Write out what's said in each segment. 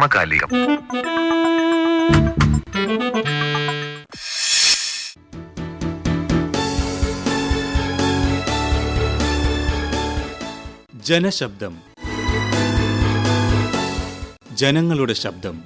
സമകാലികം. ജനശബ്ദം. ജനങ്ങളുടെ ശബ്ദം.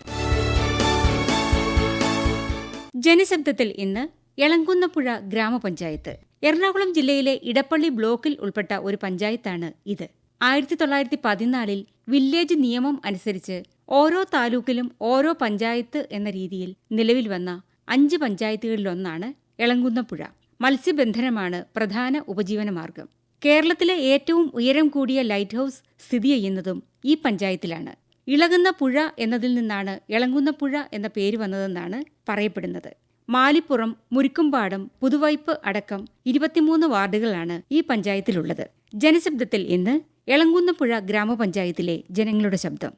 ജനശബ്ദത്തിൽ ഇന്ന് എളങ്കുന്നപ്പുഴ ഗ്രാമപഞ്ചായത്ത്. എറണാകുളം ജില്ലയിലെ ഇടപ്പള്ളി ബ്ലോക്കിൽ ഉൾപ്പെട്ട ഒരു പഞ്ചായത്താണ് ഇത്. ആയിരത്തി തൊള്ളായിരത്തി പതിനാലിൽ വില്ലേജ് നിയമം അനുസരിച്ച് ഓരോ താലൂക്കിലും ഓരോ പഞ്ചായത്ത് എന്ന രീതിയിൽ നിലവിൽ വന്ന അഞ്ച് പഞ്ചായത്തുകളിലൊന്നാണ് എളങ്കുന്നപ്പുഴ. മത്സ്യബന്ധനമാണ് പ്രധാന ഉപജീവനമാർഗം കേരളത്തിലെ ഏറ്റവും ഉയരം കൂടിയ ലൈറ്റ് ഹൌസ് സ്ഥിതി ചെയ്യുന്നതും ഈ പഞ്ചായത്തിലാണ്. ഇളകുന്ന പുഴ എന്നതിൽ നിന്നാണ് ഇളങ്ങുന്ന എന്ന പേര് വന്നതെന്നാണ് പറയപ്പെടുന്നത്. മാലിപ്പുറം മുരിക്കുംപാടം പുതുവൈപ്പ് അടക്കം ഇരുപത്തിമൂന്ന് വാർഡുകളാണ് ഈ പഞ്ചായത്തിലുള്ളത്. ജനശബ്ദത്തിൽ ഇന്ന് എളങ്കുന്നപ്പുഴ ഗ്രാമപഞ്ചായത്തിലെ ജനങ്ങളുടെ ശബ്ദം.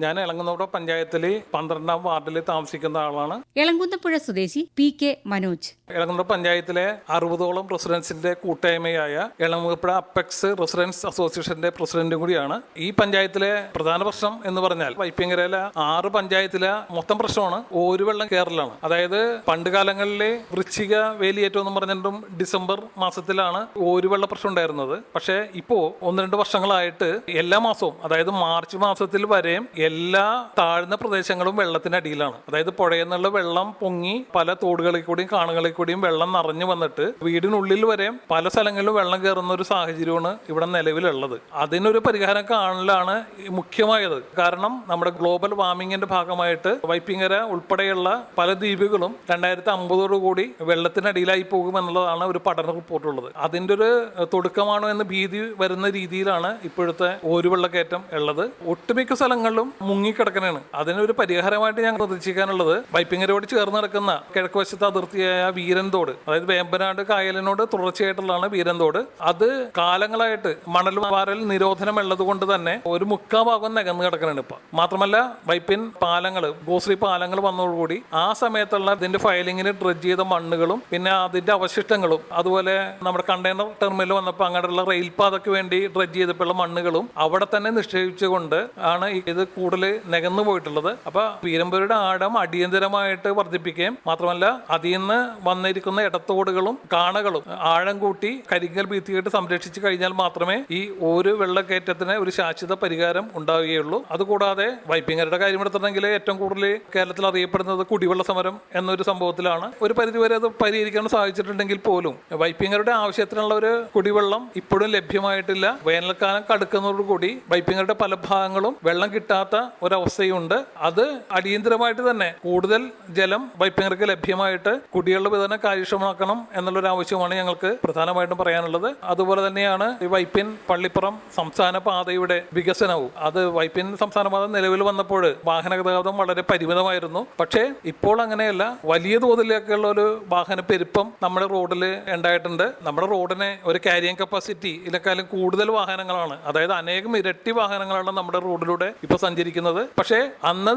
ഞാൻ ഇളങ്ങുന്നോട് പഞ്ചായത്തിൽ പന്ത്രണ്ടാം വാർഡിൽ താമസിക്കുന്ന ആളാണ്. എളങ്കുന്നപ്പുഴ സ്വദേശി പി കെ മനോജ്. ഇളങ്ങുന്ന പഞ്ചായത്തിലെ അറുപതോളം റെസിഡൻസിന്റെ കൂട്ടായ്മയായ എളങ്ങുപ്പുഴ അപ്പെക്സ് റെസിഡൻസ് അസോസിയേഷന്റെ പ്രസിഡന്റും കൂടിയാണ്. ഈ പഞ്ചായത്തിലെ പ്രധാന പ്രശ്നം എന്ന് പറഞ്ഞാൽ വൈപ്പിങ്കരയിലെ ആറ് പഞ്ചായത്തിലെ മൊത്തം പ്രശ്നമാണ്. ഒരു വെള്ളം കേരളാണ് അതായത് പണ്ട് കാലങ്ങളിലെ വൃശ്ചിക വേലിയേറ്റം എന്ന് പറഞ്ഞിട്ടും ഡിസംബർ മാസത്തിലാണ് ഒരു വെള്ള പ്രശ്നം ഉണ്ടായിരുന്നത്. പക്ഷേ ഇപ്പോ ഒന്ന് രണ്ട് വർഷങ്ങളായിട്ട് എല്ലാ മാസവും അതായത് മാർച്ച് മാസത്തിൽ വരെയും എല്ലാ താഴ്ന്ന പ്രദേശങ്ങളും വെള്ളത്തിനടിയിലാണ് അതായത് പുഴയിൽ നിന്നുള്ള വെള്ളം പൊങ്ങി പല തോടുകളിൽ കൂടിയും കാണുകളിൽ കൂടിയും വെള്ളം നിറഞ്ഞു വന്നിട്ട് വീടിനുള്ളിൽ വരെ പല സ്ഥലങ്ങളിലും വെള്ളം കയറുന്ന ഒരു സാഹചര്യമാണ് ഇവിടെ നിലവിലുള്ളത്. അതിനൊരു പരിഹാരം കാണലാണ് മുഖ്യമായത്. കാരണം നമ്മുടെ ഗ്ലോബൽ വാർമിങ്ങിന്റെ ഭാഗമായിട്ട് വൈപ്പിങ്ങര ഉൾപ്പെടെയുള്ള പല ദ്വീപുകളും രണ്ടായിരത്തി അമ്പതോടു കൂടി വെള്ളത്തിനടിയിലായി പോകുമെന്നുള്ളതാണ് ഒരു പഠന റിപ്പോർട്ടുള്ളത്. അതിന്റെ ഒരു തുടക്കമാണോ എന്ന് ഭീതി വരുന്ന രീതിയിലാണ് ഇപ്പോഴത്തെ ഓരുവെള്ളക്കയറ്റം ഉള്ളത്. ഒട്ടുമിക്ക സ്ഥലങ്ങളിലും മുങ്ങിക്കിടക്കണാണ്. അതിനൊരു പരിഹാരമായിട്ട് ഞാൻ പ്രതീക്ഷിക്കാനുള്ളത് വൈപ്പിങ്ങരോട് ചേർന്ന് നടക്കുന്ന കിഴക്ക് വശത്തെ അതിർത്തിയായ വീരന്തോട് അതായത് വേമ്പനാട് കായലിനോട് തുടർച്ചയായിട്ടുള്ളതാണ് വീരന്തോട് അത് കാലങ്ങളായിട്ട് മണൽ വാരൽ നിരോധനം ഉള്ളത് കൊണ്ട് തന്നെ ഒരു മുക്കാ ഭാഗം നികന്ന് കിടക്കണാണ് ഇപ്പൊ. മാത്രമല്ല വൈപ്പിൻ പാലങ്ങൾ ഗോശ്രീ പാലങ്ങൾ വന്നതോടുകൂടി ആ സമയത്തുള്ള ഇതിന്റെ ഫയലിങ്ങിന് ഡ്രഡ്ജ് ചെയ്ത മണ്ണുകളും പിന്നെ അതിന്റെ അവശിഷ്ടങ്ങളും അതുപോലെ നമ്മുടെ കണ്ടെയ്നർ ടെർമിനൽ വന്നപ്പോൾ അങ്ങനെയുള്ള റെയിൽ പാതയ്ക്ക് വേണ്ടി ഡ്രഡ്ജ് ചെയ്തപ്പോഴുള്ള മണ്ണുകളും അവിടെ തന്നെ നിക്ഷേപിച്ചുകൊണ്ട് ആണ് ഇത് കൂടുതൽ നികന്നു പോയിട്ടുള്ളത്. അപ്പൊ പീരമ്പരുടെ ആഴം അടിയന്തരമായിട്ട് വർദ്ധിപ്പിക്കുകയും മാത്രമല്ല അതിൽ നിന്ന് വന്നിരിക്കുന്ന ഇടത്തോടുകളും കാണകളും ആഴം കൂട്ടി കരിങ്കൽ ഭിത്തിയായിട്ട് സംരക്ഷിച്ചു കഴിഞ്ഞാൽ മാത്രമേ ഈ ഒരു വെള്ളക്കയറ്റത്തിന് ഒരു ശാശ്വത പരിഹാരം ഉണ്ടാവുകയുള്ളൂ. അതുകൂടാതെ വൈപ്പിങ്ങരുടെ കാര്യം എടുത്തിട്ടുണ്ടെങ്കിൽ ഏറ്റവും കൂടുതൽ കേരളത്തിൽ അറിയപ്പെടുന്നത് കുടിവെള്ള സമരം എന്നൊരു സംഭവത്തിലാണ്. ഒരു പരിധിവരെ അത് പരിഹരിക്കാൻ സാധിച്ചിട്ടുണ്ടെങ്കിൽ പോലും വൈപ്പിങ്ങരുടെ ആവശ്യത്തിനുള്ള ഒരു കുടിവെള്ളം ഇപ്പോഴും ലഭ്യമായിട്ടില്ല. വേനൽക്കാലം കടുക്കുന്നതോടുകൂടി വൈപ്പിങ്ങരുടെ പല ഭാഗങ്ങളും വെള്ളം കിട്ടാത്ത ഒരവസ്ഥയുണ്ട്. അത് അടിയന്തരമായിട്ട് തന്നെ കൂടുതൽ ജലം വൈപ്പിങ്ങർക്ക് ലഭ്യമായിട്ട് കുടിവെള്ള വിതരണം കാര്യക്ഷമമാക്കണം എന്നുള്ളൊരു ആവശ്യമാണ് ഞങ്ങൾക്ക് പ്രധാനമായിട്ടും പറയാനുള്ളത്. അതുപോലെ തന്നെയാണ് ഈ വൈപ്പിൻ പള്ളിപ്പുറം സംസ്ഥാന പാതയുടെ വികസനവും. അത് വൈപ്പിൻ സംസ്ഥാന പാത നിലവിൽ വന്നപ്പോൾ വാഹന ഗതാഗതം വളരെ പരിമിതമായിരുന്നു. പക്ഷേ ഇപ്പോൾ അങ്ങനെയല്ല. വലിയ തോതിലേക്കുള്ള ഒരു വാഹന പെരുപ്പം നമ്മുടെ റോഡിൽ ഉണ്ടായിട്ടുണ്ട്. നമ്മുടെ റോഡിനെ ഒരു ക്യാരിയൻ കപ്പാസിറ്റി ഇതിനേക്കാളും കൂടുതൽ വാഹനങ്ങളാണ്. അതായത് അനേകം ഇരട്ടി വാഹനങ്ങളാണ് നമ്മുടെ റോഡിലൂടെ ഇപ്പൊ സഞ്ചരിക്കുന്നത് പക്ഷേ അന്ന്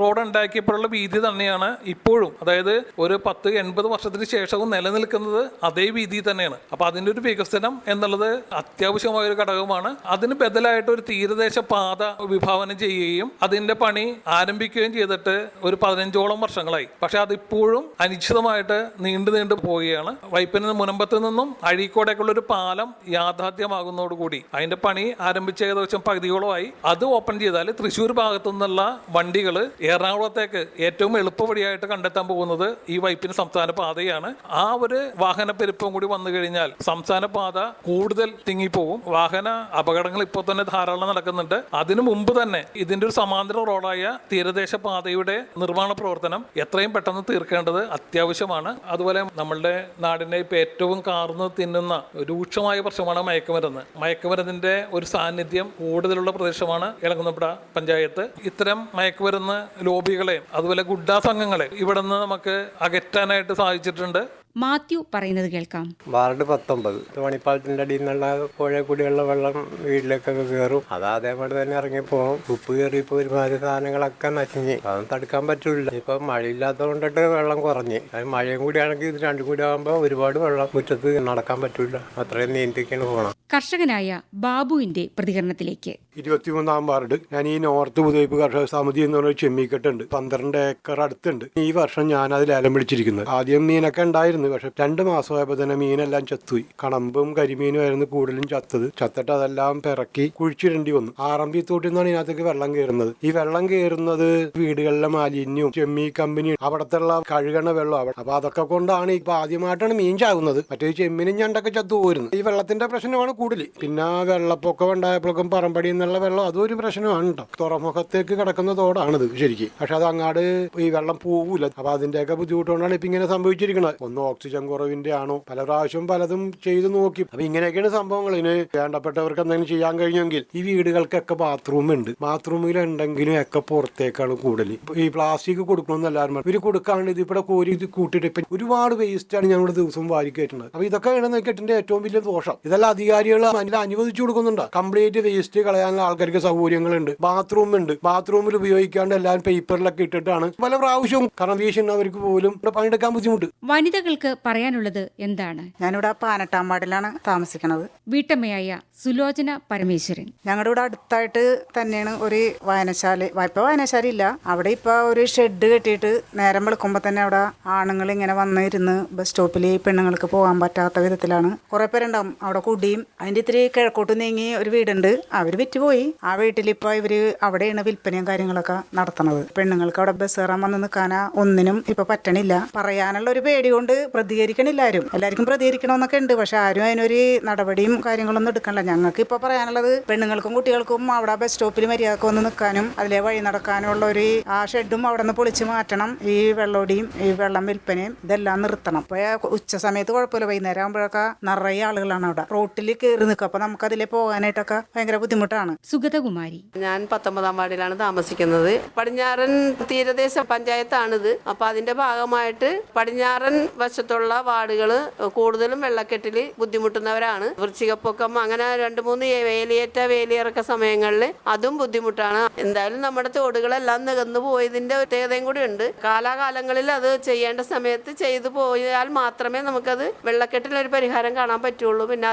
റോഡ് ഉണ്ടാക്കിയപ്പോഴുള്ള വീതി തന്നെയാണ് ഇപ്പോഴും. അതായത് ഒരു പത്ത് എൺപത് വർഷത്തിന് ശേഷവും നിലനിൽക്കുന്നത് അതേ വീതി തന്നെയാണ്. അപ്പൊ അതിന്റെ ഒരു വികസനം എന്നുള്ളത് അത്യാവശ്യമായ ഒരു ഘടകമാണ്. അതിന് ബദലായിട്ട് ഒരു തീരദേശ പാത വിഭാവനം ചെയ്യുകയും അതിന്റെ പണി ആരംഭിക്കുകയും ചെയ്തിട്ട് ഒരു പതിനഞ്ചോളം വർഷങ്ങളായി. പക്ഷെ അതിപ്പോഴും അനിശ്ചിതമായിട്ട് നീണ്ടു നീണ്ടു പോവുകയാണ്. വൈപ്പിന് മുനമ്പത്ത് നിന്നും അഴീക്കോടേക്കുള്ള ഒരു പാലം യാഥാർത്ഥ്യമാകുന്നതോടുകൂടി. അതിന്റെ പണി ആരംഭിച്ച ഏകദേശം പകുതിയോളമായി. അത് ഓപ്പൺ ചെയ്താൽ തൃശ്ശൂർ ഭാഗത്തു നിന്നുള്ള വണ്ടികൾ എറണാകുളത്തേക്ക് ഏറ്റവും എളുപ്പവഴിയായിട്ട് കണ്ടെത്താൻ പോകുന്നത് ഈ വൈപ്പിന് സംസ്ഥാന പാതയാണ്. ആ ഒരു വാഹന പെരുപ്പം കൂടി വന്നു കഴിഞ്ഞാൽ സംസ്ഥാന പാത കൂടുതൽ തിങ്ങിപ്പോകും. വാഹന അപകടങ്ങൾ ഇപ്പോൾ തന്നെ ധാരാളം നടക്കുന്നുണ്ട്. അതിനു മുമ്പ് തന്നെ ഇതിന്റെ ഒരു സമാന്തര റോഡായ തീരദേശ പാതയുടെ നിർമ്മാണ പ്രവർത്തനം എത്രയും പെട്ടെന്ന് തീർക്കേണ്ടത് അത്യാവശ്യമാണ്. അതുപോലെ നമ്മളുടെ നാടിനെ ഇപ്പൊ ഏറ്റവും കാർന്ന് തിന്നുന്ന രൂക്ഷമായ പ്രശ്നമാണ് മയക്കുമരുന്ന്. മയക്കുമരുന്നിന്റെ ഒരു സാന്നിധ്യം കൂടുതലുള്ള പ്രദേശമാണ് ഇളങ്ങുന്നപ്പുഴ പഞ്ചായത്ത് ഇത്തരം മയക്കുമരുന്ന് ലോബികളെ അതുപോലെ ഗുഡ്ഡാ സംഘങ്ങളെ ഇവിടെ നിന്ന് നമുക്ക് അകറ്റാനായിട്ട് സാധിച്ചിട്ടുണ്ട്. മാത്യു പറയുന്നത് കേൾക്കാം. വാർഡ് പത്തൊമ്പത്. മണിപ്പാലത്തിന്റെ അടിയിൽ നിന്നുള്ള പുഴ കൂടിയുള്ള വെള്ളം വീട്ടിലേക്കൊക്കെ കയറും. അത് അതേപോലെ തന്നെ ഇറങ്ങിപ്പോകും. ഉപ്പ് കയറിയപ്പോൾ ഒരുമാതിരി സാധനങ്ങളൊക്കെ നശിഞ്ഞ്. അതൊന്നും തടുക്കാൻ പറ്റൂല ഇപ്പൊ മഴയില്ലാത്തത് കൊണ്ടിട്ട് വെള്ളം കുറഞ്ഞ്. അത് മഴയും കൂടിയാണെങ്കിൽ ഇത് രണ്ടും കൂടി ആകുമ്പോൾ ഒരുപാട് വെള്ളം മുറ്റത്ത് നടക്കാൻ പറ്റില്ല. അത്രയും നീന്തിക്കാണ് പോകണം കർഷകനായ ബാബുവിന്റെ പ്രതികരണത്തിലേക്ക്. ഇരുപത്തിമൂന്നാം വാർഡ്. ഞാൻ ഈ നോർത്ത് പുതുവയ്പ് കർഷക സമിതി എന്ന് പറഞ്ഞ ചെമ്മിക്കെട്ടുണ്ട്. പന്ത്രണ്ട് ഏക്കർ അടുത്തുണ്ട്. ഈ വർഷം ഞാൻ അതിൽ ലേലം പിടിച്ചിരിക്കുന്നത്. ആദ്യം മീനൊക്കെ ഉണ്ടായിരുന്നു. പക്ഷെ രണ്ട് മാസമായപ്പോൾ തന്നെ മീനെല്ലാം ചത്തുപോയി. കണമ്പും കരിമീനും ആയിരുന്നു കൂടുതലും ചത്തത്. ചത്തിട്ട് അതെല്ലാം പിറക്കി കുഴിച്ചിടേണ്ടി വന്നു. ആറമ്പി തോട്ടിൽ നിന്നാണ് ഇതിനകത്തേക്ക് വെള്ളം കയറുന്നത്. ഈ വെള്ളം കയറുന്നത് വീടുകളിലെ മാലിന്യവും ചെമ്മീ കമ്പനി അവിടത്തെ കഴുകണ വെള്ളം അവിടെ. അപ്പൊ അതൊക്കെ കൊണ്ടാണ് ഇപ്പൊ ആദ്യമായിട്ടാണ് മീൻ ചാകുന്നത്. മറ്റേ ചെമ്മീനും ഞണ്ടൊക്കെ ചത്തു പോയിരുന്നു ഈ വെള്ളത്തിന്റെ പ്രശ്നമാണ് കൂടുതൽ പിന്നെ വെള്ളപ്പൊക്കം ഉണ്ടായപ്പോഴേക്കും പറമ്പടി എന്നുള്ള വെള്ളം അതൊരു പ്രശ്നമാണ് കേട്ടോ തുറമുഖത്തേക്ക് കിടക്കുന്ന തോടാണിത് ശരിക്കും. പക്ഷെ അത് അങ്ങാട് ഈ വെള്ളം പോകൂല അപ്പൊ അതിന്റെയൊക്കെ ബുദ്ധിമുട്ടുകൊണ്ടാണ് ഇപ്പൊ ഇങ്ങനെ സംഭവിച്ചിരിക്കുന്നത് ഒന്ന് ഓക്സിജൻ കുറവിന്റെ ആണോ പല പ്രാവശ്യം പലതും ചെയ്തു നോക്കി. അപ്പൊ ഇങ്ങനെയൊക്കെയാണ് സംഭവങ്ങൾ ഇതിന് വേണ്ടപ്പെട്ടവർക്ക് എന്തെങ്കിലും ചെയ്യാൻ കഴിഞ്ഞെങ്കിൽ ഈ വീടുകൾക്കൊക്കെ ബാത്റൂം ഉണ്ട്. ബാത്റൂമിൽ ഉണ്ടെങ്കിലും ഒക്കെ പുറത്തേക്കാണ് കൂടുതൽ ഈ പ്ലാസ്റ്റിക് കൊടുക്കണമെന്ന് എല്ലാവരും. ഇവർ കൊടുക്കാണ്ട് ഇത് ഇവിടെ കോരി ഇത് കൂട്ടിയിട്ട് ഇപ്പൊ ഒരുപാട് വേസ്റ്റ് ആണ് ഞങ്ങളുടെ ദിവസം വാരി കയറ്റുന്നത് അപ്പൊ ഇതൊക്കെ ആണ് കെട്ടിന്റെ ഏറ്റവും വലിയ ദോഷം. ഇതെല്ലാം അധികാരികൾ അതിൽ അനുവദിച്ചു കൊടുക്കുന്നുണ്ട്. കംപ്ലീറ്റ് വേസ്റ്റ് കളയാനുള്ള ആൾക്കാർക്ക് സൗകര്യങ്ങളുണ്ട്. ബാത്റൂം ഉണ്ട്. ബാത്റൂമിൽ ഉപയോഗിക്കാണ്ട് എല്ലാവരും പേപ്പറിലൊക്കെ ഇട്ടിട്ടാണ് പല പ്രാവശ്യവും കാരണം വീശുന്നവർക്ക് പോലും ഇവിടെ പണിയെടുക്കാൻ ബുദ്ധിമുട്ട്. വനിതകൾക്ക് പറയാനുള്ളത് എന്താണ്? ഞാനിവിടെ പാനട്ടാം വാർഡിലാണ് താമസിക്കുന്നത്. വീട്ടമ്മയായ സുലോചന പരമേശ്വരൻ. ഞങ്ങളുടെ ഇവിടെ അടുത്തായിട്ട് തന്നെയാണ് ഒരു വായനശാല. ഇപ്പൊ വായനശാല ഇല്ല. അവിടെ ഇപ്പൊ ഒരു ഷെഡ് കെട്ടിയിട്ട് നേരം വെളുക്കുമ്പോ തന്നെ അവിടെ ആണുങ്ങൾ ഇങ്ങനെ വന്നിരുന്ന് ബസ് സ്റ്റോപ്പിൽ പെണ്ണുങ്ങൾക്ക് പോകാൻ പറ്റാത്ത വിധത്തിലാണ്. കുറെ പേരുണ്ടാവും. അവിടെ കുടിയും അതിന്റെ ഇത്തിരി കിഴക്കോട്ട് നീങ്ങി ഒരു വീടുണ്ട്. അവർ വിറ്റുപോയി. ആ വീട്ടിലിപ്പോൾ ഇവർ അവിടെയാണ് വിൽപ്പനയും കാര്യങ്ങളൊക്കെ നടത്തുന്നത്. പെണ്ണുങ്ങൾക്ക് അവിടെ ബസ് കയറാൻ വന്ന് നിൽക്കാനാ ഒന്നിനും ഇപ്പൊ പറ്റണില്ല. പറയാനുള്ള ഒരു പേടി കൊണ്ട് പ്രതികരിക്കണില്ല ആരും. എല്ലാവർക്കും പ്രതികരിക്കണമെന്നൊക്കെ ഉണ്ട്. പക്ഷെ ആരും അതിനൊരു നടപടിയും കാര്യങ്ങളൊന്നും എടുക്കണില്ല. ഞങ്ങൾക്ക് ഇപ്പൊ പറയാനുള്ളത് പെണ്ണുങ്ങൾക്കും കുട്ടികൾക്കും അവിടെ ബസ് സ്റ്റോപ്പിൽ മര്യാദയ്ക്ക് വന്ന് നിൽക്കാനും അതിലെ വഴി നടക്കാനുള്ള ഒരു ആ ഷെഡും അവിടെ നിന്ന് പൊളിച്ച് മാറ്റണം. ഈ വെള്ളോടിയും ഈ വെള്ളം വിൽപ്പനയും ഇതെല്ലാം നിർത്തണം. അപ്പൊ ഉച്ച സമയത്ത് കുഴപ്പമില്ല. വൈകുന്നേരം ആകുമ്പോഴൊക്കെ നിറയെ ആളുകളാണ് അവിടെ. റോട്ടിൽ കയറി നിൽക്കും അപ്പൊ നമുക്ക് അതിലെ പോകാനായിട്ടൊക്കെ ഭയങ്കര ബുദ്ധിമുട്ടാണ്. സുഗതകുമാരി. ഞാൻ പത്തൊമ്പതാം വാർഡിലാണ് താമസിക്കുന്നത്. പടിഞ്ഞാറൻ തീരദേശ പഞ്ചായത്താണിത്. അപ്പൊ അതിന്റെ ഭാഗമായിട്ട് പടിഞ്ഞാറൻ വശത്തുള്ള വാർഡുകൾ കൂടുതലും വെള്ളക്കെട്ടിൽ ബുദ്ധിമുട്ടുന്നവരാണ്. വൃശ്ചികപ്പൊക്കം അങ്ങനെ രണ്ട് മൂന്ന് വേലിയേറ്റ വേലിയിറക്ക സമയങ്ങളിൽ അതും ബുദ്ധിമുട്ടാണ്. എന്തായാലും നമ്മുടെ തോടുകളെല്ലാം നികന്നു പോയതിന്റെ പ്രത്യേകതയും കൂടി ഉണ്ട്. കാലാകാലങ്ങളിൽ അത് ചെയ്യേണ്ട സമയത്ത് ചെയ്തു പോയാൽ മാത്രമേ നമുക്കത് വെള്ളക്കെട്ടിൽ ഒരു പരിഹാരം കാണാൻ പറ്റുള്ളൂ. പിന്നെ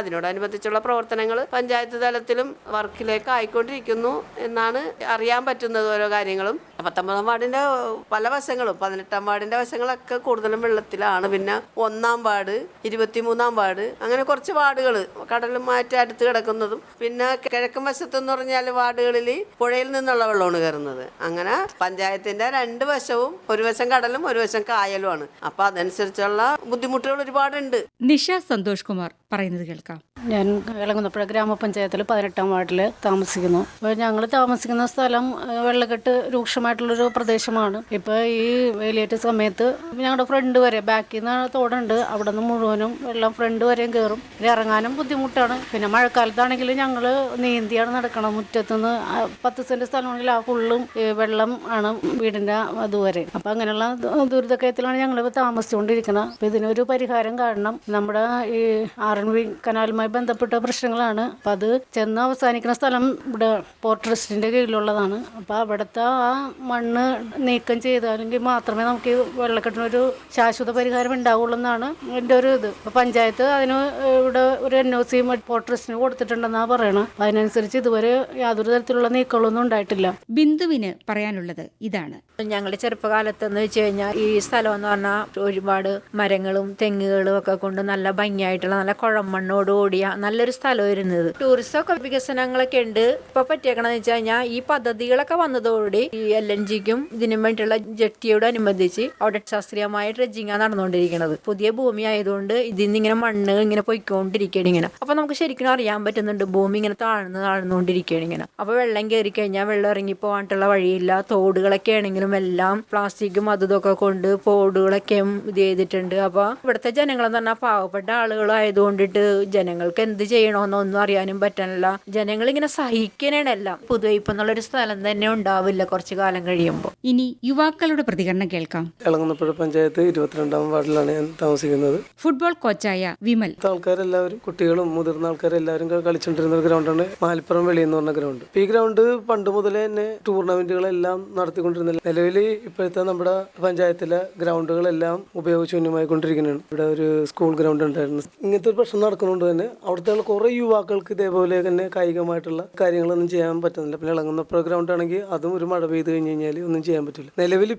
അതിനോടനുബന്ധിച്ചുള്ള പ്രവർത്തനങ്ങൾ പഞ്ചായത്ത് തലത്തിലും വർക്കിലേക്ക് ആയിക്കൊണ്ടിരിക്കുന്നു എന്നാണ് അറിയാൻ പറ്റുന്നത് ഓരോ കാര്യങ്ങളും. പത്തൊമ്പതാം വാർഡിന്റെ പല വശങ്ങളും പതിനെട്ടാം വാർഡിന്റെ വശങ്ങളൊക്കെ കൂടുതലും വെള്ളത്തിലാണ്. പിന്നെ ഒന്നാം വാർഡ് ഇരുപത്തിമൂന്നാം വാർഡ് അങ്ങനെ കുറച്ച് വാർഡുകൾ കടലും മാറ്റി അടുത്ത് കിടക്കുന്നതും. പിന്നെ കിഴക്കൻ വശത്ത് എന്ന് പറഞ്ഞാൽ വാർഡുകളിൽ പുഴയിൽ നിന്നുള്ള വെള്ളമാണ് കയറുന്നത്. അങ്ങനെ പഞ്ചായത്തിന്റെ രണ്ട് വശവും ഒരു വശം കടലും ഒരു വശം കായലുമാണ്. അപ്പൊ അതനുസരിച്ചുള്ള ബുദ്ധിമുട്ടുകൾ ഒരുപാടുണ്ട്. നിഷ സന്തോഷ് കുമാർ പറയുന്നത് കേൾക്കാം. ഞാൻ ഇളങ്ങുന്നപ്പുഴ ഗ്രാമപഞ്ചായത്തിൽ പതിനെട്ടാം വാർഡിൽ താമസിക്കുന്നു. അപ്പോൾ ഞങ്ങൾ താമസിക്കുന്ന സ്ഥലം വെള്ളക്കെട്ട് രൂക്ഷമായിട്ടുള്ളൊരു പ്രദേശമാണ്. ഇപ്പോൾ ഈ വേലിയേറ്റ സമയത്ത് ഞങ്ങളുടെ ഫ്രണ്ട് വരെ ബാക്കിൽ നിന്ന് തോടുണ്ട്. അവിടെ നിന്ന് മുഴുവനും വെള്ളം ഫ്രണ്ട് വരെയും കയറും ഇറങ്ങാനും ബുദ്ധിമുട്ടാണ്. പിന്നെ മഴക്കാലത്താണെങ്കിൽ ഞങ്ങൾ നീന്തിയാണ് നടക്കണം മുറ്റത്തുനിന്ന് നിന്ന് പത്ത് സെന്റ് സ്ഥലമാണെങ്കിൽ ആ ഫുള്ളും വെള്ളം ആണ് വീടിന്റെ അതുവരെ. അപ്പോൾ അങ്ങനെയുള്ള ദുരിതക്കയത്തിലാണ് ഞങ്ങളിപ്പോൾ താമസിച്ചുകൊണ്ടിരിക്കുന്നത് അപ്പോൾ ഇതിനൊരു പരിഹാരം കാരണം നമ്മുടെ ഈ ആർ എൻ വി കനാലുമായി ബന്ധപ്പെട്ട പ്രശ്നങ്ങളാണ്. അപ്പം അത് ചെന്ന് അവസാനിക്കുന്ന സ്ഥലം ഇവിടെ പോർട്ട് ട്രസ്റ്റിന്റെ കീഴിലുള്ളതാണ്. അപ്പോൾ അവിടുത്തെ ആ മണ്ണ് നീക്കം ചെയ്താലെങ്കിൽ മാത്രമേ നമുക്ക് ഈ വെള്ളക്കെട്ടിനൊരു ശാശ്വത പരിഹാരം ഉണ്ടാവുള്ളൂ എന്നാണ് എന്റെ ഒരു ഇത്. അപ്പോൾ പഞ്ചായത്ത് അതിന് ഇവിടെ ഒരു എൻ ഒ സി പോർട്ട് ട്രസ്റ്റിന് കൊടുത്തിട്ടുണ്ടെന്നാണ് പറയണത് അപ്പം അതിനനുസരിച്ച് ഇതുവരെ യാതൊരു തരത്തിലുള്ള നീക്കങ്ങളൊന്നും ഉണ്ടായിട്ടില്ല. ബിന്ദുവിന് പറയാനുള്ളത് ഇതാണ്. ഞങ്ങളുടെ ചെറുപ്പകാലത്ത് എന്ന് വെച്ച് കഴിഞ്ഞാൽ ഈ സ്ഥലം എന്ന് പറഞ്ഞാൽ ഒരുപാട് മരങ്ങളും തെങ്ങുകളും ഒക്കെ കൊണ്ട് നല്ല ഭംഗിയായിട്ടുള്ള നല്ല കുഴമണ്ണോട് കൂടിയ നല്ലൊരു സ്ഥലം വരുന്നത് ടൂറിസ്റ്റൊക്കെ വികസനങ്ങളൊക്കെ ഉണ്ട്. ഇപ്പൊ പറ്റിയേക്കണെന്ന് വെച്ച് കഴിഞ്ഞാൽ ഈ പദ്ധതികളൊക്കെ വന്നതോടുകൂടി ഈ എൽ എൻ ജിക്കും ഇതിനും വേണ്ടിയുള്ള ജെട്ടിയോടനുബന്ധിച്ച് അവിടെ ശാസ്ത്രീയമായ ഡ്രഡ്ജിങ്ങാണ് നടന്നുകൊണ്ടിരിക്കുന്നത് പുതിയ ഭൂമി ആയതുകൊണ്ട് ഇതിൽ നിന്ന് ഇങ്ങനെ മണ്ണ് ഇങ്ങനെ പൊയ്ക്കൊണ്ടിരിക്കുകയാണ് ഇങ്ങനെ. അപ്പൊ നമുക്ക് ശരിക്കും അറിയാൻ പറ്റുന്നുണ്ട് ഭൂമി ഇങ്ങനെ താഴ്ന്ന് താഴ്ന്നുകൊണ്ടിരിക്കുകയാണ് ഇങ്ങനെ. അപ്പൊ വെള്ളം കയറി കഴിഞ്ഞാൽ വെള്ളം ഇറങ്ങി പോകാനുള്ള വഴിയില്ല. തോടുകളൊക്കെ ആണെങ്കിലും എല്ലാം പ്ലാസ്റ്റിക്കും അതും ഇതൊക്കെ കൊണ്ട് പോടുകളൊക്കെയും ഇത് ചെയ്തിട്ടുണ്ട്. അപ്പൊ ഇവിടുത്തെ ജനങ്ങളെന്ന് പറഞ്ഞാൽ പാവപ്പെട്ട ആളുകളായതുകൊണ്ടിട്ട് ജനങ്ങൾക്ക് എന്ത് ചെയ്യണമെന്നൊന്നും അറിയാനും പറ്റണില്ല. ജനങ്ങൾ ഇങ്ങനെ സഹിക്കണേണെല്ലാം പുതുവയ്പ് എന്നുള്ളൊരു സ്ഥലം തന്നെ ഉണ്ടാവില്ല കുറച്ചു കാലം കഴിയുമ്പോൾ ഇനി യുവാക്കളുടെ പ്രതികരണം കേൾക്കാം. ഇളങ്ങുന്നപ്പുഴ പഞ്ചായത്ത് ഇരുപത്തിരണ്ടാം വാർഡിലാണ് ഞാൻ താമസിക്കുന്നത്. ഫുട്ബോൾ കോച്ചായ വിമൽ. ആൾക്കാരെല്ലാവരും കുട്ടികളും മുതിർന്ന ആൾക്കാരെല്ലാവരും എല്ലാവരും കളിച്ചുകൊണ്ടിരുന്ന ഒരു ഗ്രൗണ്ടാണ് മാലിപ്പുറം വെളി എന്ന് പറഞ്ഞ ഗ്രൗണ്ട്. ഈ ഗ്രൗണ്ട് പണ്ട് മുതലേ തന്നെ ടൂർണമെന്റുകളെല്ലാം നടത്തിക്കൊണ്ടിരുന്നില്ല. നിലവിൽ ഇപ്പോഴത്തെ നമ്മുടെ പഞ്ചായത്തിലെ ഗ്രൗണ്ടുകളെല്ലാം ഉപയോഗശൂന്യമായിക്കൊണ്ടിരിക്കുന്നതാണ് ഇവിടെ ഒരു സ്കൂൾ ഗ്രൗണ്ട് ഉണ്ടായിരുന്നു. ഇങ്ങനത്തെ ഒരു പ്രശ്നം നടക്കുന്നതുകൊണ്ട് തന്നെ. അവിടുത്തെ കുറേ യുവാക്കൾക്ക് ഇതേപോലെ തന്നെ കായികമായിട്ടുള്ള കാര്യങ്ങളൊന്നും ചെയ്യാൻ പറ്റുന്നില്ല. പിന്നെ ഇളങ്ങുന്ന ഗ്രൗണ്ട് ആണെങ്കിൽ അതും ഒരു മഴ പെയ്ത് കഴിഞ്ഞ് കഴിഞ്ഞാൽ ഒന്നും ചെയ്യാൻ പറ്റില്ല. നിലവിൽ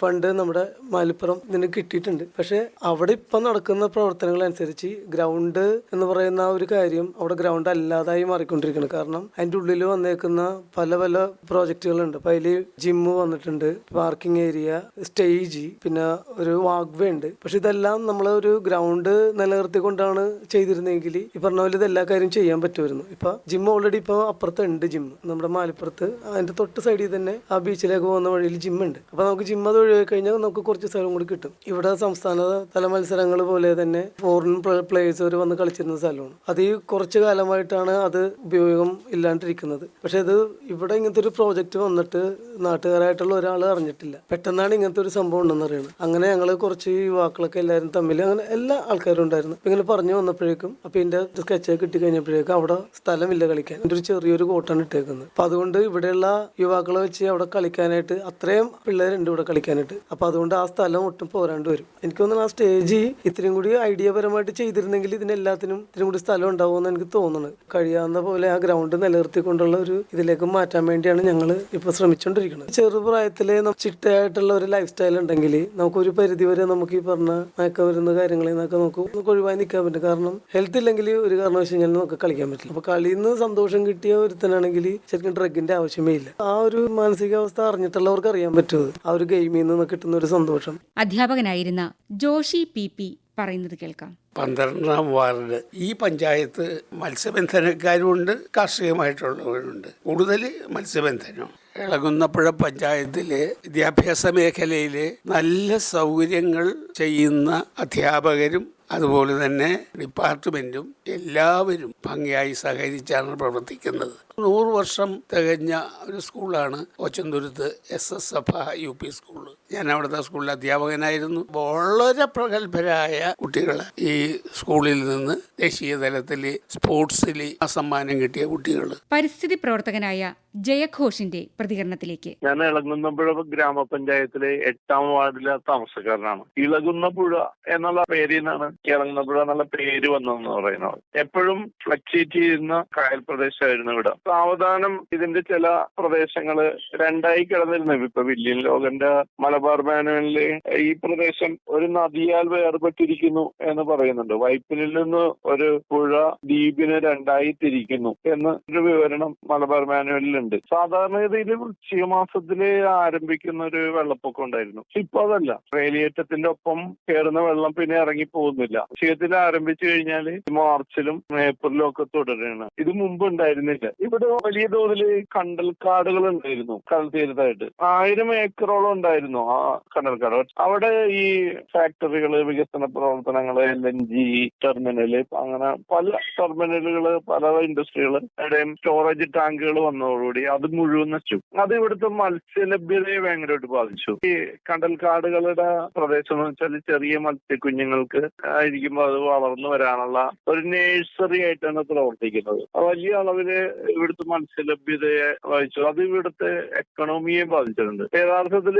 ഫണ്ട് നമ്മുടെ മലപ്പുറം ഇതിന് കിട്ടിയിട്ടുണ്ട്. പക്ഷേ അവിടെ ഇപ്പം നടക്കുന്ന പ്രവർത്തനങ്ങൾ അനുസരിച്ച് ഗ്രൗണ്ട് എന്ന് പറയുന്ന ഒരു കാര്യം അവിടെ ഗ്രൗണ്ട് അല്ലാതായി മാറിക്കൊണ്ടിരിക്കുന്നത് കാരണം അതിന്റെ ഉള്ളിൽ വന്നേക്കുന്ന പല പല പ്രോജക്റ്റുകളുണ്ട് അപ്പം അതിൽ ജിമ്മ് വന്നിട്ടുണ്ട് പാർക്കിംഗ് ഏരിയ സ്റ്റേജ് പിന്നെ ഒരു വാഗ്വേ ഉണ്ട്. പക്ഷെ ഇതെല്ലാം നമ്മൾ ഒരു ഗ്രൗണ്ട് നിലനിർത്തിക്കൊണ്ടാണ് ചെയ്തിരുന്നെങ്കിൽ പറഞ്ഞ പോലെ ഇതെല്ലാ കാര്യം ചെയ്യാൻ പറ്റുമായിരുന്നു. ഇപ്പൊ ജിം ഓൾറെഡി ഇപ്പൊ അപ്പുറത്ത് ഉണ്ട് ജിം നമ്മുടെ മാലപ്പുറത്ത് അതിന്റെ തൊട്ട് സൈഡിൽ തന്നെ ആ ബീച്ചിലേക്ക് പോകുന്ന വഴിയിൽ ജിം ഉണ്ട്. അപ്പൊ നമുക്ക് ജിം അത് ഒഴിവാക്കി കഴിഞ്ഞാൽ നമുക്ക് കുറച്ച് സ്ഥലം കൂടി കിട്ടും. ഇവിടെ സംസ്ഥാന തല മത്സരങ്ങൾ പോലെ തന്നെ ഫോറിൻ പ്ലേയേഴ്സ് അവർ വന്ന് കളിച്ചിരുന്ന സ്ഥലമാണ്. അത് ഈ കുറച്ച് കാലമായിട്ടാണ് അത് ഉപയോഗം ഇല്ലാണ്ടിരിക്കുന്നത്. പക്ഷെ ഇത് ഇവിടെ ഇങ്ങനത്തെ ഒരു പ്രോജക്റ്റ് വന്നിട്ട് നാട്ടുകാരായിട്ടുള്ള ഒരാൾ അറിഞ്ഞിട്ടില്ല. പെട്ടെന്നാണ് ഇങ്ങനത്തെ ഒരു സംഭവം ഉണ്ടെന്ന് അറിയുന്നത്. അങ്ങനെ ഞങ്ങൾ കുറച്ച് യുവാക്കളൊക്കെ എല്ലാവരും തമ്മിൽ അങ്ങനെ എല്ലാ ആൾക്കാരും ഉണ്ടായിരുന്നു. ഇങ്ങനെ പറഞ്ഞു വന്നപ്പോഴേക്കും അപ്പൊ ഇതിന്റെ സ്കെച്ച് കിട്ടി കഴിഞ്ഞപ്പോഴേക്കും അവിടെ സ്ഥലമില്ല കളിക്കാൻ. ഒരു ചെറിയൊരു കോട്ടാണ് ഇട്ടേക്കുന്നത്. അപ്പൊ അതുകൊണ്ട് ഇവിടെയുള്ള യുവാക്കളെ വെച്ച് അവിടെ കളിക്കാനായിട്ട് അത്രയും പിള്ളേരുണ്ട് ഇവിടെ കളിക്കാനായിട്ട്. അപ്പൊ അതുകൊണ്ട് ആ സ്ഥലം ഒട്ടും പോരാണ്ട് വരും. എനിക്ക് തോന്നുന്നു ആ സ്റ്റേജ് ഇത്രയും കൂടി ഐഡിയ പരമായിട്ട് ചെയ്തിരുന്നെങ്കിൽ ഇതിനെല്ലാത്തിനും ഇത്രയും കൂടി സ്ഥലം ഉണ്ടാവുമെന്ന് എനിക്ക് തോന്നുന്നത്. കഴിയാവുന്ന പോലെ ആ ഗ്രൗണ്ട് നിലനിർത്തിക്കൊണ്ടുള്ള ഒരു ഇതിലേക്ക് മാറ്റാൻ വേണ്ടിയാണ് ഞങ്ങൾ ഇപ്പൊ ശ്രമിച്ചുകൊണ്ടിരിക്കുന്നത് ചെറുപ്രായത്തിലെ ചിട്ടയായിട്ടുള്ള ഒരു ലൈഫ് സ്റ്റൈൽ ഉണ്ടെങ്കിൽ നമുക്കൊരു പരിധി വരെ നമുക്ക് ഈ പറഞ്ഞ മയക്കമരുന്ന് കാര്യങ്ങളിൽ നിന്നൊക്കെ നമുക്ക് ഒഴിവായി നിൽക്കാൻ പറ്റും. കാരണം ഹെൽത്ത് ഇല്ലെങ്കിൽ ഒരു കാരണവശാലും നമുക്ക് കളിക്കാൻ പറ്റില്ല. അപ്പൊ കളിയിൽ നിന്ന് സന്തോഷം കിട്ടിയ ഒരുത്തനാണെങ്കിൽ ശരിക്കും ഡ്രഗിന്റെ ആവശ്യമേ ഇല്ല. ആ ഒരു മാനസികാവസ്ഥ അറിഞ്ഞിട്ടുള്ളവർക്ക് അറിയാൻ പറ്റുമത് ആ ഒരു ഗെയിമിൽ നിന്ന് കിട്ടുന്ന ഒരു സന്തോഷം. അധ്യാപകനായിരുന്ന ജോഷി പി പി പറയുന്നത് കേൾക്കാം. പന്ത്രണ്ടാം വാർഡ്. ഈ പഞ്ചായത്ത് മത്സ്യബന്ധനക്കാരുമുണ്ട് കാർഷികമായിട്ടുള്ളവരുണ്ട്. കൂടുതൽ മത്സ്യബന്ധനം. ഇളകുന്നപ്പുഴ പഞ്ചായത്തിലെ വിദ്യാഭ്യാസ മേഖലയിലെ നല്ല സൗകര്യങ്ങൾ ചെയ്യുന്ന അധ്യാപകരും അതുപോലെ തന്നെ ഡിപ്പാർട്ട്മെന്റും എല്ലാവരും ഭംഗിയായി സഹകരിച്ചാണ് പ്രവർത്തിക്കുന്നത്. നൂറ് വർഷം തികഞ്ഞ ഒരു സ്കൂളാണ് Ochanthuruth S S Sabha U P school. ഞാൻ അവിടുത്തെ സ്കൂളിലെ അധ്യാപകനായിരുന്നു. വളരെ പ്രഗത്ഭരായ കുട്ടികൾ ഈ സ്കൂളിൽ നിന്ന് ദേശീയ തലത്തിൽ സ്പോർട്സിൽ ആ സമ്മാനം കിട്ടിയ കുട്ടികൾ പരിസ്ഥിതി പ്രവർത്തകനായ ജയഘോഷിന്റെ പ്രതികരണത്തിലേക്ക്. ഞാൻ ഇളകുന്നപ്പുഴ ഗ്രാമപഞ്ചായത്തിലെ എട്ടാം വാർഡിലെ താമസക്കാരനാണ്. ഇളകുന്നപ്പുഴ എന്നുള്ള പേരിൽ നിന്നാണ് ഇളകുന്നപ്പുഴ നല്ല പേര് വന്നതെന്ന് പറയുന്നത് എപ്പോഴും ഫ്ലക്ച്വേറ്റ് ചെയ്യുന്ന കായൽ പ്രദേശമായിരുന്നു ഇവിടെ. സാവധാനം ഇതിന്റെ ചില പ്രദേശങ്ങൾ രണ്ടായി കിടന്നിരുന്നു. ഇപ്പൊ വില്യൻ ലോകന്റെ മലബാർ മാനുവലിൽ ഈ പ്രദേശം ഒരു നദിയാൽ വേർപെട്ടിരിക്കുന്നു എന്ന് പറയുന്നുണ്ട്. വൈപ്പിനിൽ നിന്ന് ഒരു പുഴ ദ്വീപിന് രണ്ടായി തിരിക്കുന്നു എന്ന് ഒരു വിവരണം മലബാർ മാനുവലിലുണ്ട് സാധാരണഗതിയിൽ വൃശ്ചിക മാസത്തിൽ ആരംഭിക്കുന്ന ഒരു വെള്ളപ്പൊക്കം ഉണ്ടായിരുന്നു. ഇപ്പൊ അതല്ല. വേലിയേറ്റത്തിന്റെ ഒപ്പം കയറുന്ന വെള്ളം പിന്നെ ഇറങ്ങി പോകുന്നില്ല. വൃശ്ചികത്തിൽ ആരംഭിച്ചു കഴിഞ്ഞാൽ മാർച്ചിലും ഏപ്രിലും ഒക്കെ തുടരുകയാണ് ഇത് മുമ്പ് ഉണ്ടായിരുന്നില്ല. ഇവിടെ വലിയ തോതിൽ കണ്ടൽക്കാടുകൾ ഉണ്ടായിരുന്നു കടൽ തീരത്തായിട്ട് ആയിരം ഏക്കറോളം ഉണ്ടായിരുന്നു ആ കണ്ടൽക്കാട് അവിടെ ഈ ഫാക്ടറികൾ വികസന പ്രവർത്തനങ്ങൾ എൽ എൻ ജി ടെർമിനൽ അങ്ങനെ പല ടെർമിനലുകൾ പല ഇൻഡസ്ട്രികൾ എവിടെയും സ്റ്റോറേജ് ടാങ്കുകൾ വന്നതോടുകൂടി അത് മുഴുവൻ നശിച്ചു. അത് ഇവിടുത്തെ മത്സ്യലഭ്യതയെ ഭയങ്കരമായിട്ട് ബാധിച്ചു. ഈ കണ്ടൽക്കാടുകളുടെ പ്രദേശം എന്ന് വെച്ചാൽ ചെറിയ മത്സ്യക്കുഞ്ഞുങ്ങൾക്ക് ആയിരിക്കുമ്പോൾ അത് വളർന്നു വരാനുള്ള ഒരു നേഴ്സറി ആയിട്ടാണ് പ്രവർത്തിക്കുന്നത്. വലിയ അളവിൽ ഇവിടുത്തെ മത്സ്യലഭ്യതയെ ബാധിച്ചു. അത് ഇവിടുത്തെ എക്കണോമിയെ ബാധിച്ചിട്ടുണ്ട്. യഥാർത്ഥത്തിൽ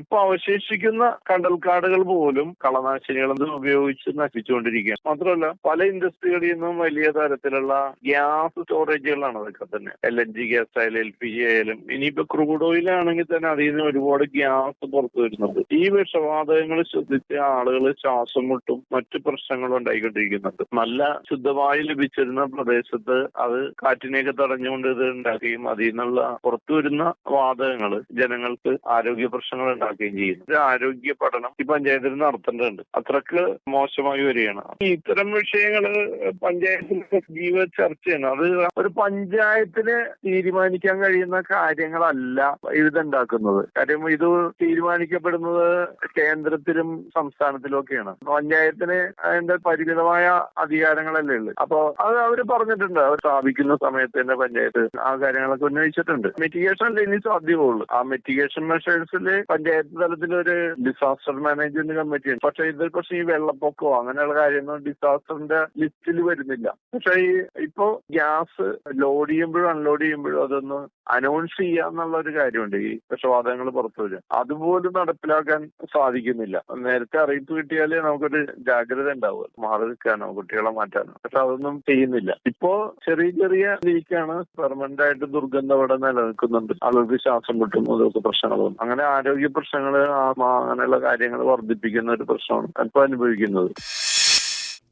ഇപ്പൊ അവശേഷിക്കുന്ന കണ്ടൽക്കാടുകൾ പോലും കളനാശിനികൾ ഉപയോഗിച്ച് നശിച്ചുകൊണ്ടിരിക്കുക മാത്രമല്ല പല ഇൻഡസ്ട്രികളിൽ നിന്നും വലിയ തരത്തിലുള്ള ഗ്യാസ് സ്റ്റോറേജുകളാണ് അതൊക്കെ തന്നെ. എൽ എൻ ജി ഗ്യാസ് ആയാലും എൽ പി ജി ആയാലും ഇനിയിപ്പോ ക്രൂഡ് ഓയിൽ ആണെങ്കിൽ തന്നെ അതിൽ നിന്ന് ഒരുപാട് ഗ്യാസ് പുറത്തു വരുന്നുണ്ട്. ഈ വിഷവാതകങ്ങൾ ശ്രദ്ധിച്ച് ആളുകൾ ശ്വാസം മുട്ടും മറ്റു പ്രശ്നങ്ങളും ഉണ്ടായിക്കൊണ്ടിരിക്കുന്നുണ്ട് നല്ല ശുദ്ധവായു ലഭിച്ചിരുന്ന പ്രദേശത്ത് അത് കാറ്റിനെയൊക്കെ തടഞ്ഞുകൊണ്ട് ഇത് ഉണ്ടാക്കുകയും അതിൽ നിന്നുള്ള പുറത്തു വരുന്ന വാതകങ്ങൾ ജനങ്ങൾക്ക് ആരോഗ്യ പ്രശ്നങ്ങൾ ഉണ്ടാക്കുകയും ചെയ്യുന്നു. ഒരു ആരോഗ്യ പഠനം ഈ പഞ്ചായത്തിൽ നടത്തേണ്ടതുണ്ട്. അത്രയ്ക്ക് മോശമായി വരികയാണ്. ഇത്തരം വിഷയങ്ങൾ പഞ്ചായത്തിൽ ജീവ ചർച്ചയാണ്. അത് ഒരു പഞ്ചായത്തിന് തീരുമാനിക്കാൻ കഴിയുന്ന കാര്യങ്ങളല്ല ഇതുണ്ടാക്കുന്നത്. കാര്യം ഇത് തീരുമാനിക്കപ്പെടുന്നത് കേന്ദ്രത്തിലും സംസ്ഥാനത്തിലും ഒക്കെയാണ്. പഞ്ചായത്തിന് അതിന്റെ പരിമിതമായ അധികാരങ്ങളല്ലേ ഉള്ളു. അപ്പൊ അത് അവർ പറഞ്ഞിട്ടുണ്ട്. അവർ സ്ഥാപിക്കുന്ന സമയത്ത് തന്നെ പഞ്ചായത്ത് ആ കാര്യങ്ങളൊക്കെ ഉന്നയിച്ചിട്ടുണ്ട്. മെറ്റിഗേഷൻ ഇനി സാധ്യമുള്ളൂ. ആ മെറ്റിഗേഷൻ മെഷേഴ്സിൽ പഞ്ചായത്ത് തലത്തിൽ ഒരു ഡിസാസ്റ്റർ മാനേജ്മെന്റ് കമ്മിറ്റി ഉണ്ട്. പക്ഷെ ഇതിൽ പക്ഷേ ഈ വെള്ളപ്പൊക്കമോ അങ്ങനെയുള്ള കാര്യമൊന്നും ഡിസാസ്റ്ററിന്റെ ലിസ്റ്റിൽ വരുന്നില്ല. പക്ഷെ ഈ ഇപ്പോ ഗ്യാസ് ലോഡ് ചെയ്യുമ്പോഴും അൺലോഡ് ചെയ്യുമ്പോഴും അതൊന്ന് അനൗൺസ് ചെയ്യുക എന്നുള്ള ഒരു കാര്യമുണ്ട് ഈ വിഷവാതകങ്ങൾ പുറത്തു വരും അതുപോലും നടപ്പിലാക്കാൻ സാധിക്കുന്നില്ല. നേരത്തെ അറിയിപ്പ് കിട്ടിയാലേ നമുക്കൊരു ജാഗ്രത ഉണ്ടാവുക. മാറി നിൽക്കാനോ കുട്ടികളെ മാറ്റാനോ. പക്ഷെ അതൊന്നും ചെയ്യുന്നില്ല. ഇപ്പോ ചെറിയ ചെറിയ ലീക്കാണ് പെർമനന്റ് ആയിട്ട് ദുർഗന്ധം അവിടെ നിലനിൽക്കുന്നുണ്ട്. ആളുകൾക്ക് ശ്വാസം കിട്ടുന്നു അതൊക്കെ പ്രശ്നങ്ങളും. അങ്ങനെ ആരോഗ്യ പ്രശ്നങ്ങൾ അങ്ങനെയുള്ള കാര്യങ്ങൾ വർദ്ധിപ്പിക്കുന്ന ഒരു പ്രശ്നമാണ് അല്പം അനുഭവിക്കുന്നത്.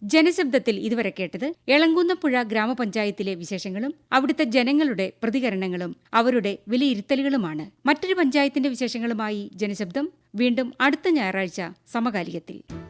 ജനശബ്ദത്തിൽ ഇതുവരെ കേട്ടത് എളങ്കുന്നപ്പുഴ ഗ്രാമപഞ്ചായത്തിലെ വിശേഷങ്ങളും അവിടുത്തെ ജനങ്ങളുടെ പ്രതികരണങ്ങളും അവരുടെ വിലയിരുത്തലുകളുമാണ്. മറ്റൊരു പഞ്ചായത്തിന്റെ വിശേഷങ്ങളുമായി ജനശബ്ദം. വീണ്ടും അടുത്ത ഞായറാഴ്ച സമകാലികത്തിൽ.